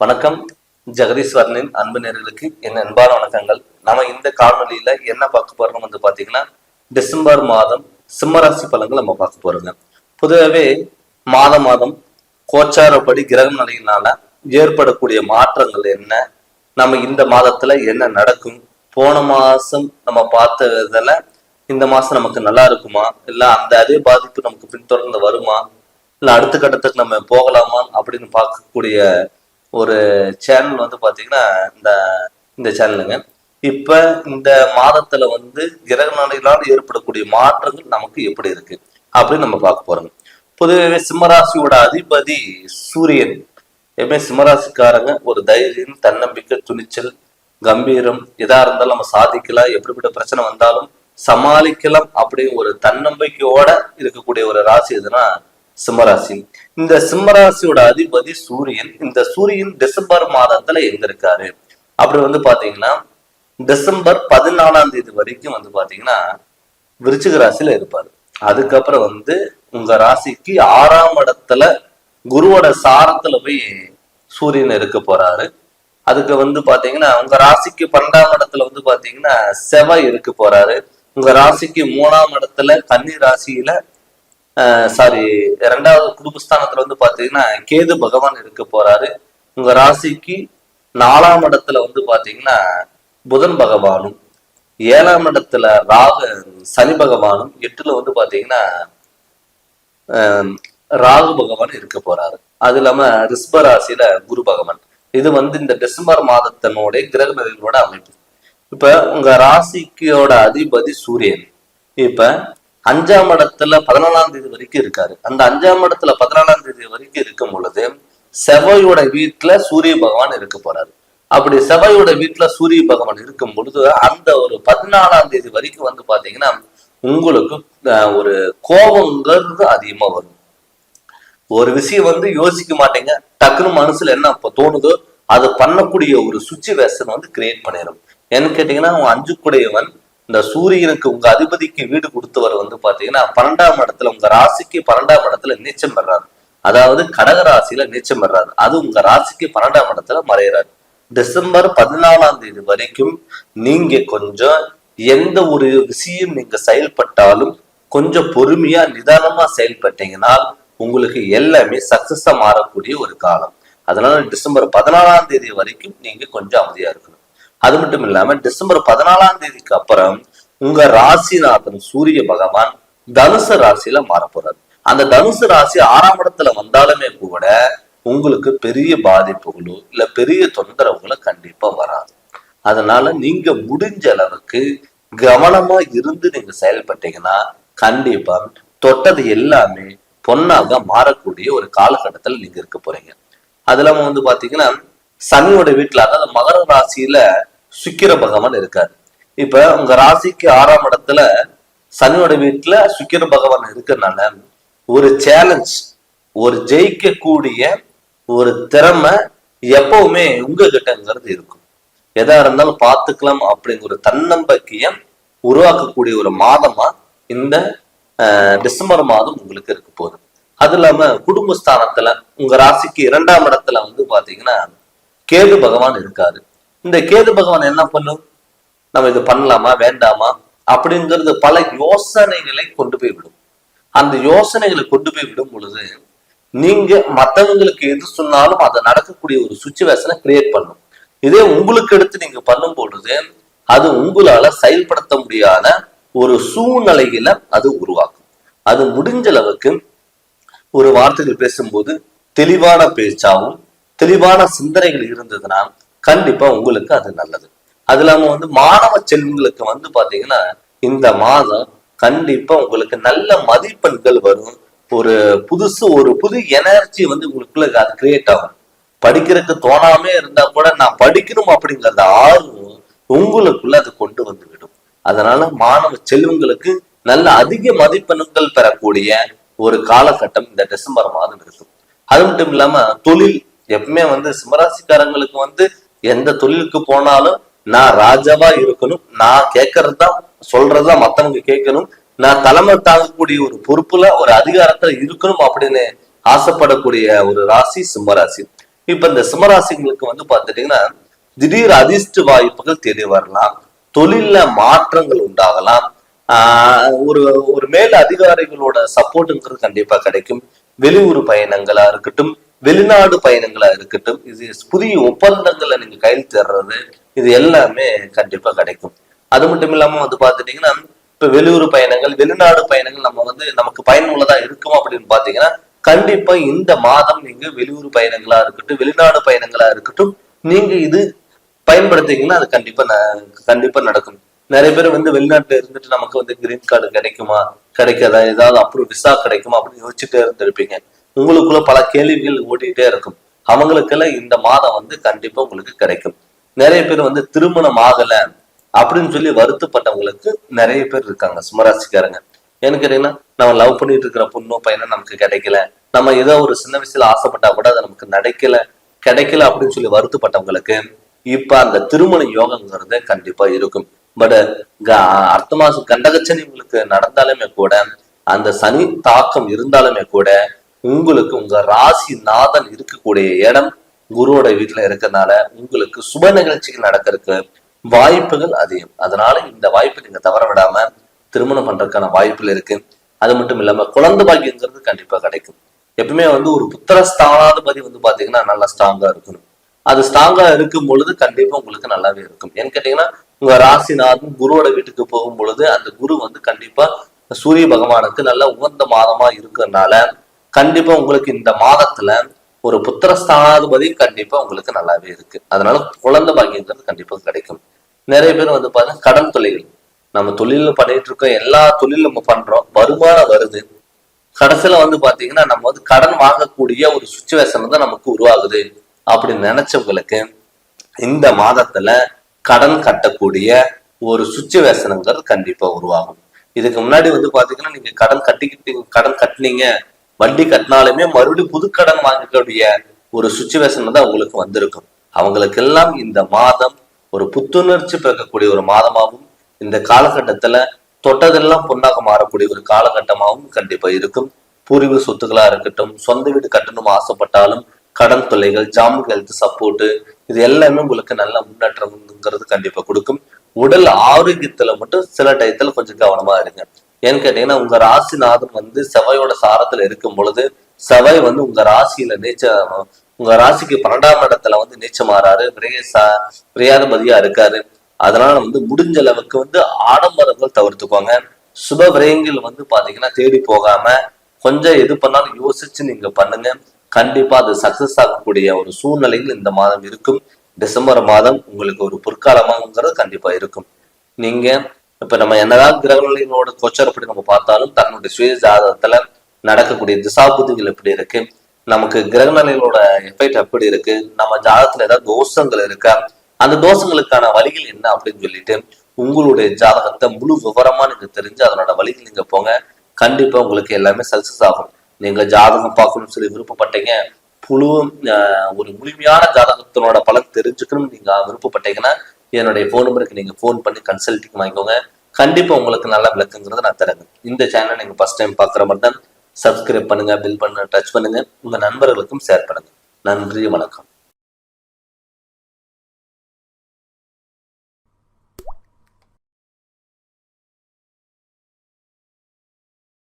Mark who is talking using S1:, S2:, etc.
S1: வணக்கம். ஜெகதீஸ்வரனின் அன்பு நேர்களுக்கு என் அன்பான வணக்கங்கள். நம்ம இந்த காணொலியில என்ன பார்க்க போறோம் வந்து பாத்தீங்கன்னா டிசம்பர் மாதம் சிம்மராசி பலன்கள் நம்ம பார்க்க போறோங்க. பொதுவாகவே மாதம் மாதம் கோச்சாரப்படி கிரகம் நிலையினால ஏற்படக்கூடிய மாற்றங்கள் என்ன? நம்ம இந்த மாதத்துல என்ன நடக்கும்? போன மாசம் நம்ம பார்த்ததுல இந்த மாசம் நமக்கு நல்லா இருக்குமா? இல்ல அந்த அதே பாதிப்பு நமக்கு பின்தொடர்ந்து வருமா? இல்ல அடுத்த கட்டத்துக்கு நம்ம போகலாமா அப்படின்னு பார்க்கக்கூடிய ஒரு சேனல் வந்து பார்த்தீங்கன்னா இந்த இந்த சேனலுங்க இப்போ இந்த மாதத்துல வந்து கிரக நிலைகளால் ஏற்படக்கூடிய மாற்றங்கள் நமக்கு எப்படி இருக்கு? அப்படின்னு நம்ம பார்க்க போறோம். பொதுவாகவே சிம்மராசியோட அதிபதி சூரியன். எப்பவுமே சிம்மராசிக்காரங்க ஒரு தைரியம் தன்னம்பிக்கை துணிச்சல் கம்பீரம் எதா இருந்தாலும் நம்ம சாதிக்கலாம். எப்படிப்பட்ட பிரச்சனை வந்தாலும் சமாளிக்கலாம் அப்படிங்கிற ஒரு தன்னம்பிக்கையோட இருக்கக்கூடிய ஒரு ராசி எதுனா சிம்மராசி. இந்த சிம்மராசியோட அதிபதி சூரியன் இந்த சூரியன் டிசம்பர் மாதத்துல எங்க இருக்காரு அப்படி வந்து பாத்தீங்கன்னா டிசம்பர் பதினாலாம் தேதி வரைக்கும் வந்து பாத்தீங்கன்னா விருச்சிக ராசியில இருப்பாரு. அதுக்கப்புறம் வந்து உங்க ராசிக்கு ஆறாம் இடத்துல குருவோட சாரத்துல போய் சூரியன் இருக்க போறாரு. அதுக்கு வந்து பாத்தீங்கன்னா உங்க ராசிக்கு பன்னெண்டாம் இடத்துல வந்து பாத்தீங்கன்னா செவ்வாய் இருக்க போறாரு. உங்க ராசிக்கு மூணாம் இடத்துல கன்னி ராசியில சாரி ரெண்டாவது குடும்பஸ்தானத்துல வந்து பாத்தீங்கன்னா கேது பகவான் இருக்க போறாரு. உங்க ராசிக்கு நாலாம் இடத்துல வந்து பாத்தீங்கன்னா புதன் பகவானும் ஏழாம் இடத்துல ராகு சனி பகவானும் எட்டுல வந்து பாத்தீங்கன்னா ஆஹ், ராகு பகவான் இருக்க போறாரு. அது இல்லாம ரிஷ்ப ராசியில குரு பகவான். இது வந்து இந்த டிசம்பர் மாதத்தினுடைய கிரக நிலைகளோட அமைப்பு. இப்ப உங்க ராசிக்கோட அதிபதி சூரியன். இப்ப அஞ்சாம் இடத்துல பதினாலாம் தேதி வரைக்கும் இருக்காரு. அந்த அஞ்சாம் இடத்துல பதினாலாம் தேதி வரைக்கும் இருக்கும் பொழுது செவ்வாயோட வீட்டுல சூரிய பகவான் இருக்க போறாரு. அப்படி செவ்வாயோட வீட்டுல சூரிய பகவான் இருக்கும் பொழுது அந்த ஒரு பதினாலாம் தேதி வரைக்கும் வந்து பாத்தீங்கன்னா உங்களுக்கு அஹ், ஒரு கோபங்கிறது அதிகமா வரும். ஒரு விஷயம் வந்து யோசிக்க மாட்டேங்க. டக்குனு மனசுல என்ன இப்ப தோணுதோ அது பண்ணக்கூடிய ஒரு சுச்சுவேஷன் வந்து கிரியேட் பண்ணிடும் ஏன்னு கேட்டீங்கன்னா அவன் அஞ்சு குடையவன் இந்த சூரியனுக்கு உங்க அதிபதிக்கு வீடு கொடுத்தவர் வந்து பாத்தீங்கன்னா பன்னெண்டாம் இடத்துல உங்க ராசிக்கு பன்னெண்டாம் இடத்துல நீச்சம் பெறாரு. அதாவது கடக ராசியில நீச்சம் பெறாரு. அது உங்க ராசிக்கு பன்னெண்டாம் இடத்துல மறையிறாரு டிசம்பர் பதினாலாம் தேதி வரைக்கும் நீங்க கொஞ்சம் எந்த ஒரு விஷயம் நீங்க செயல்பட்டாலும் கொஞ்சம் பொறுமையா நிதானமா செயல்பட்டீங்கன்னா உங்களுக்கு எல்லாமே சக்சஸா மாறக்கூடிய ஒரு காலம். அதனால டிசம்பர் பதினாலாம் தேதி வரைக்கும் நீங்க கொஞ்சம் அமைதியா இருக்கணும். அது மட்டும் இல்லாம டிசம்பர் பதினாலாம் தேதிக்கு அப்புறம் உங்க ராசிநாதன் சூரிய பகவான் தனுசு ராசியில மாற போறாரு அந்த தனுசு ராசி ஆறாம் இடத்துல வந்தாலுமே கூட உங்களுக்கு பெரிய பாதிப்புகளோ இல்ல பெரிய தொந்தரவுகளோ கண்டிப்பா வராது. அதனால நீங்க முடிஞ்ச அளவுக்கு கவனமா இருந்து நீங்க செயல்பட்டீங்கன்னா கண்டிப்பா தொட்டது எல்லாமே பொன்னாக மாறக்கூடிய ஒரு காலகட்டத்தில் நீங்க இருக்க போறீங்க. அது இல்லாம வந்து பாத்தீங்கன்னா சனியோட வீட்டுல அதாவது மகர ராசியில சுக்கிர பகவான் இருக்காரு. இப்ப உங்க ராசிக்கு ஆறாம் இடத்துல சனியோட வீட்டுல சுக்கிர பகவான் இருக்கறனால ஒரு சேலஞ்ச் ஒரு ஜெயிக்கக்கூடிய ஒரு திறமை எப்பவுமே உங்ககிட்டங்கிறது இருக்கும். எதா இருந்தாலும் பார்த்துக்கலாம் அப்படிங்கிற ஒரு தன்னம்பிக்கையை உருவாக்கக்கூடிய ஒரு மாதமா இந்த டிசம்பர் மாதம் உங்களுக்கு இருக்க போகுது. அது இல்லாம குடும்பஸ்தானத்துல உங்க ராசிக்கு இரண்டாம் இடத்துல வந்து பாத்தீங்கன்னா கேது பகவான் இருக்காரு. இந்த கேது பகவான் என்ன பண்ணும் நம்ம இது பண்ணலாமா? வேண்டாமா? அப்படிங்கிறது பல யோசனைகளை கொண்டு போய் விடும். அந்த யோசனைகளை கொண்டு போய் விடும் பொழுது நீங்க மத்தவங்களுக்கு எது சொன்னாலும் அதை நடக்கக்கூடிய ஒரு சுச்சுவேஷனை கிரியேட் பண்ணும். இதே உங்களுக்கு எடுத்து நீங்க பண்ணும் பொழுது அது உங்களால செயல்படுத்த முடியாத ஒரு சூழ்நிலையில அது உருவாக்கும். அது முடிஞ்ச அளவுக்கு ஒரு வார்த்தைகள் பேசும்போது தெளிவான பேச்சாவும் தெளிவான சிந்தனைகள் இருந்ததுன்னா கண்டிப்பா உங்களுக்கு அது நல்லது. அது இல்லாம வந்து மாணவ செல்வங்களுக்கு வந்து பாத்தீங்கன்னா இந்த மாதம் கண்டிப்பா உங்களுக்கு நல்ல மதிப்பெண்கள் வரும். ஒரு புதுசு ஒரு புது எனர்ஜி வந்து உங்களுக்குள்ள அது கிரியேட் ஆகும். படிக்கிறதுக்கு தோணாமே இருந்தா கூட நான் படிக்கணும் அப்படிங்கறத ஆர்வம் உங்களுக்குள்ள அது கொண்டு வந்து விடும் அதனால மாணவ செல்வங்களுக்கு நல்ல அதிக மதிப்பெண்கள் பெறக்கூடிய ஒரு காலகட்டம் இந்த டிசம்பர் மாதம் இருக்கும். அது மட்டும் இல்லாம தொழில் எப்பவுமே வந்து சிம்மராசிக்காரங்களுக்கு வந்து எந்த தொழிலுக்கு போனாலும் நான் ராஜாவா இருக்கணும். நான் கேட்கறதுதான் சொல்றதுதான் மத்தவங்க கேட்கணும் நான் தலைமை தாங்கக்கூடிய ஒரு பொறுப்புல ஒரு அதிகாரத்துல இருக்கணும் அப்படின்னு ஆசைப்படக்கூடிய ஒரு ராசி சிம்மராசி. இப்ப இந்த சிம்மராசிங்களுக்கு வந்து பாத்துட்டீங்கன்னா திடீர் அதிர்ஷ்ட வாய்ப்புகள் தேடி வரலாம். தொழில்ல மாற்றங்கள் உண்டாகலாம். ஆஹ் ஒரு ஒரு மேல் அதிகாரிகளோட சப்போர்ட்டுங்கிறது கண்டிப்பா கிடைக்கும். வெளியூர் பயணங்களா இருக்கட்டும் வெளிநாடு பயணங்களா இருக்கட்டும் இது புதிய ஒப்பந்தங்களை நீங்க கையில் இது எல்லாமே கண்டிப்பா கிடைக்கும். அது மட்டும் இல்லாம வந்து பாத்துட்டீங்கன்னா இப்ப வெளியூர் பயணங்கள் வெளிநாடு பயணங்கள் நம்ம வந்து நமக்கு பயனுள்ளதா இருக்கும் அப்படின்னு பாத்தீங்கன்னா கண்டிப்பா இந்த மாதம் நீங்க வெளியூர் பயணங்களா இருக்கட்டும் வெளிநாடு பயணங்களா இருக்கட்டும் நீங்க இது பயன்படுத்திங்கன்னா அது கண்டிப்பா ந- கண்டிப்பா நடக்கும். நிறைய பேர் வந்து வெளிநாட்டுல இருந்துட்டு நமக்கு வந்து கிரீன் கார்டு கிடைக்குமா கிடைக்காதா ஏதாவது அப்புறம் விசா கிடைக்குமா அப்படின்னு யோசிச்சுட்டே இருந்திருப்பீங்க. உங்களுக்குள்ள பல கேள்விகள் ஓடிட்டே இருக்கும். அவங்களுக்கெல்லாம் இந்த மாதம் வந்து கண்டிப்பா உங்களுக்கு கிடைக்கும். நிறைய பேர் வந்து திருமணம் ஆகல அப்படின்னு சொல்லி வருத்தப்பட்டவங்களுக்கு நிறைய பேர் இருக்காங்க சிம்மராசிக்காரங்க. ஏன்னு கேட்டீங்கன்னா நம்ம லவ் பண்ணிட்டு இருக்கிற பொண்ணோ பையனோ நமக்கு கிடைக்கல. நம்ம ஏதோ ஒரு சின்ன வயசுல ஆசைப்பட்டா கூட அது நமக்கு நடக்கல. கிடைக்கல அப்படின்னு சொல்லி வருத்தப்பட்டவங்களுக்கு இப்ப அந்த திருமண யோகங்கிறது கண்டிப்பா இருக்கும். பட் அடுத்த மாசம் கண்டகச்சனி உங்களுக்கு நடந்தாலுமே கூட அந்த சனி தாக்கம் இருந்தாலுமே கூட உங்களுக்கு உங்க ராசி நாதன் இருக்கக்கூடிய இடம் குருவோட வீட்டுல இருக்கிறதுனால உங்களுக்கு சுப நிகழ்ச்சிகள் நடக்கிறதுக்கு வாய்ப்புகள் அதிகம். அதனால இந்த வாய்ப்பை நீங்க தவற விடாம திருமணம் பண்றதுக்கான வாய்ப்புகள் இருக்கு. அது மட்டும் இல்லாம குழந்தை பாக்கியங்கிறது கண்டிப்பா கிடைக்கும். எப்பவுமே வந்து ஒரு புத்திர ஸ்தானாதிபதி வந்து பாத்தீங்கன்னா நல்லா ஸ்ட்ராங்கா இருக்கணும். அது ஸ்ட்ராங்கா இருக்கும் பொழுது கண்டிப்பா உங்களுக்கு நல்லாவே இருக்கும். ஏன்னு கேட்டீங்கன்னா உங்க ராசிநாதன் குருவோட வீட்டுக்கு போகும் பொழுது அந்த குரு வந்து கண்டிப்பா சூரிய பகவானுக்கு நல்ல உகந்த மாதமா இருக்கிறதுனால கண்டிப்பா உங்களுக்கு இந்த மாதத்துல ஒரு புத்திர ஸ்தானாதிபதி கண்டிப்பா உங்களுக்கு நல்லாவே இருக்கு. அதனால குழந்தை பாக்கியங்கிறது கண்டிப்பா கிடைக்கும். நிறைய பேர் வந்து பாத்தீங்கன்னா கடன் தொழில்கள் நம்ம தொழில பண்ணிட்டு இருக்கோம் எல்லா தொழிலும் நம்ம பண்றோம் வருமானம் வருது. கடைசியில வந்து பாத்தீங்கன்னா நம்ம வந்து கடன் வாங்கக்கூடிய ஒரு சுச்சுவேஷன் தான் நமக்கு உருவாகுது அப்படின்னு நினைச்சவங்களுக்கு இந்த மாதத்துல கடன் கட்டக்கூடிய ஒரு சுச்சுவேஷனுங்கிறது கண்டிப்பா உருவாகும். இதுக்கு முன்னாடி வந்து பாத்தீங்கன்னா நீங்க கடன் கட்டிக்கிட்டு கடன் கட்டினீங்க வட்டி கட்டினாலுமே மறுபடியும் புதுக்கடன் வாங்கக்கூடிய ஒரு சுச்சுவேஷன் தான் உங்களுக்கு வந்திருக்கும். அவங்களுக்கெல்லாம் இந்த மாதம் ஒரு புத்துணர்ச்சி பிறக்கக்கூடிய ஒரு மாதமாகவும் இந்த காலகட்டத்துல தொட்டதெல்லாம் பொண்ணாக மாறக்கூடிய ஒரு காலகட்டமாகவும் கண்டிப்பா இருக்கும். பூர்வீக சொத்துக்களா இருக்கட்டும் சொந்த வீடு கட்டணும் ஆசைப்பட்டாலும் கடன் தொல்லைகள் ஜாம் ஹெல்த் சப்போர்ட் இது எல்லாமே உங்களுக்கு நல்ல முன்னேற்றம்ங்கிறது கண்டிப்பா கொடுக்கும். உடல் ஆரோக்கியத்துல மட்டும் சில டயத்துல கொஞ்சம் கவனமா இருங்க. ஏன்னு கேட்டீங்கன்னா உங்க ராசிநாதன் வந்து செவையோட சாரத்துல இருக்கும் பொழுது செவை வந்து உங்க ராசியில நீச்ச உங்க ராசிக்கு பன்னெண்டாம் இடத்துல வந்து நீச்சம் மாறாரு ச- விரையாதிபதியா இருக்காரு. அதனால வந்து முடிஞ்ச அளவுக்கு வந்து ஆடம்பரங்கள் தவிர்த்துக்கோங்க. சுப விரயங்கள் வந்து பாத்தீங்கன்னா தேடி போகாம கொஞ்சம் எது பண்ணாலும் யோசிச்சு நீங்க பண்ணுங்க. கண்டிப்பா அது சக்சஸ் ஆகக்கூடிய ஒரு சூழ்நிலைகள் இந்த மாதம் இருக்கும். டிசம்பர் மாதம் உங்களுக்கு ஒரு பொற்காலமாங்கிறது கண்டிப்பா இருக்கும். நீங்க இப்ப நம்ம என்னதான் கிரகங்களினோட கொச்சரப்படி அப்படி நம்ம பார்த்தாலும் தன்னுடைய சுய ஜாதகத்துல நடக்கக்கூடிய திசாபுதிகள் எப்படி இருக்கு? நமக்கு கிரகநிலைகளோட எஃபெக்ட் எப்படி இருக்கு? நம்ம ஜாதகத்துல ஏதாவது தோஷங்கள் இருக்கா? அந்த தோஷங்களுக்கான வழிகள் என்ன அப்படின்னு சொல்லிட்டு உங்களுடைய ஜாதகத்தை முழு விவரமா நீங்க தெரிஞ்சு அதனோட வழிகள் நீங்க போங்க. கண்டிப்பா உங்களுக்கு எல்லாமே சக்சஸ் ஆகும். நீங்க ஜாதகம் பார்க்கணும்னு சொல்லி விருப்பப்பட்டீங்க புழு ஒரு முழுமையான ஜாதகத்தினோட பலன் தெரிஞ்சுக்கணும்னு நீங்க விருப்பப்பட்டீங்கன்னா என்னுடைய ஃபோன் நம்பருக்கு நீங்க ஃபோன் பண்ணி கன்சல்டிங் வாங்கிக்கோங்க. கண்டிப்பா உங்களுக்கு நல்ல விளக்குங்கிறத நான் தரேன் இந்த சேனல் நீங்க ஃபர்ஸ்ட் டைம் பாக்குற மாதிரி தான் சப்ஸ்கிரைப் பண்ணுங்க பில் பண்ணுங்க டச் பண்ணுங்க. உங்க நண்பர்களுக்கும் ஷேர் பண்ணுங்க. நன்றி வணக்கம்.